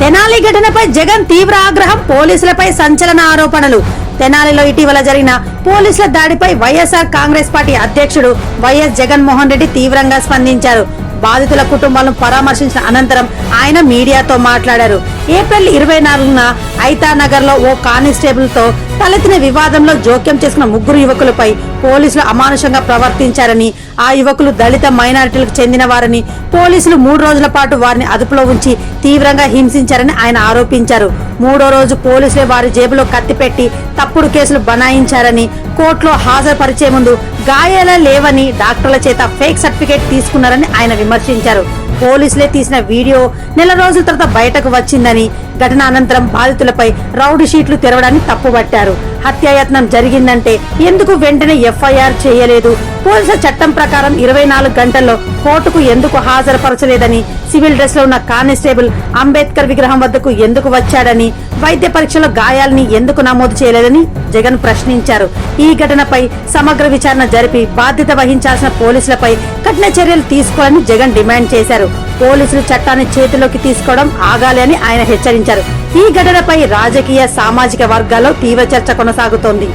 తెనాలి ఘటనపై జగన్ తీవ్ర ఆగ్రహం పోలీసులపై సంచలన ఆరోపణలు. తెనాలిలో ఇటీవల జరిగిన పోలీసుల దాడిపై వైఎస్ఆర్ కాంగ్రెస్ పార్టీ అధ్యక్షుడు వైఎస్ జగన్మోహన్ రెడ్డి తీవ్రంగా స్పందించారు. బాధితుల కుటుంబాలను పరామర్శించిన అనంతరం ఆయన మీడియాతో మాట్లాడారు. ఏప్రిల్ ఇరవై నాలుగున ఐతానగర్లో ఓ కానిస్టేబుల్తో తలెత్తిన వివాదంలో జోక్యం చేసుకున్న ముగ్గురు యువకులపై పోలీసులు అమానుషంగా ప్రవర్తించారని ఆ యువకులు దళిత మైనారిటీలకు చెందిన వారని పోలీసులు మూడు రోజుల పాటు వారిని అదుపులో ఉంచి తీవ్రంగా హింసించారని ఆయన ఆరోపించారు. మూడో రోజు పోలీసులే వారి జేబులో కత్తిపెట్టి తప్పుడు కేసులు బనాయించారని కోర్టులో హాజరుపరిచే ముందు గాయాలా లేవని డాక్టర్ల చేత ఫేక్ సర్టిఫికేట్ తీసుకున్నారని ఆయన విమర్శించారు. పోలీసులే తీసిన వీడియో నెల రోజుల తర్వాత బయటకు వచ్చిందని ఘటన అనంతరం బాధితులపై రౌడీ షీట్లు తెరవడాన్ని తప్పుబట్టారు. హత్యాయత్నం జరిగిందంటే ఎందుకు వెంటనే ఎఫ్ఐఆర్ చేయలేదు? పోలీసుల చట్టం ప్రకారం ఇరవై నాలుగు గంటల్లో కోర్టుకు ఎందుకు హాజరుపరచలేదని సివిల్ డ్రెస్లో ఉన్న కానిస్టేబుల్ అంబేద్కర్ విగ్రహం వద్దకు ఎందుకు వచ్చాడని వైద్య పరీక్షలో గాయాల్ని ఎందుకు నమోదు చేయలేదని జగన్ ప్రశ్నించారు. ఈ ఘటనపై సమగ్ర విచారణ జరిపి బాధ్యత వహించాల్సిన పోలీసులపై కఠిన చర్యలు తీసుకోవాలని జగన్ డిమాండ్ చేశారు. పోలీసులు చట్టాన్ని చేతిలోకి తీసుకోవడం ఆగాలి అని ఆయన హెచ్చరించారు. ఈ ఘటనపై రాజకీయ సామాజిక వర్గాల్లో తీవ్ర చర్చ కొనసాగుతోంది.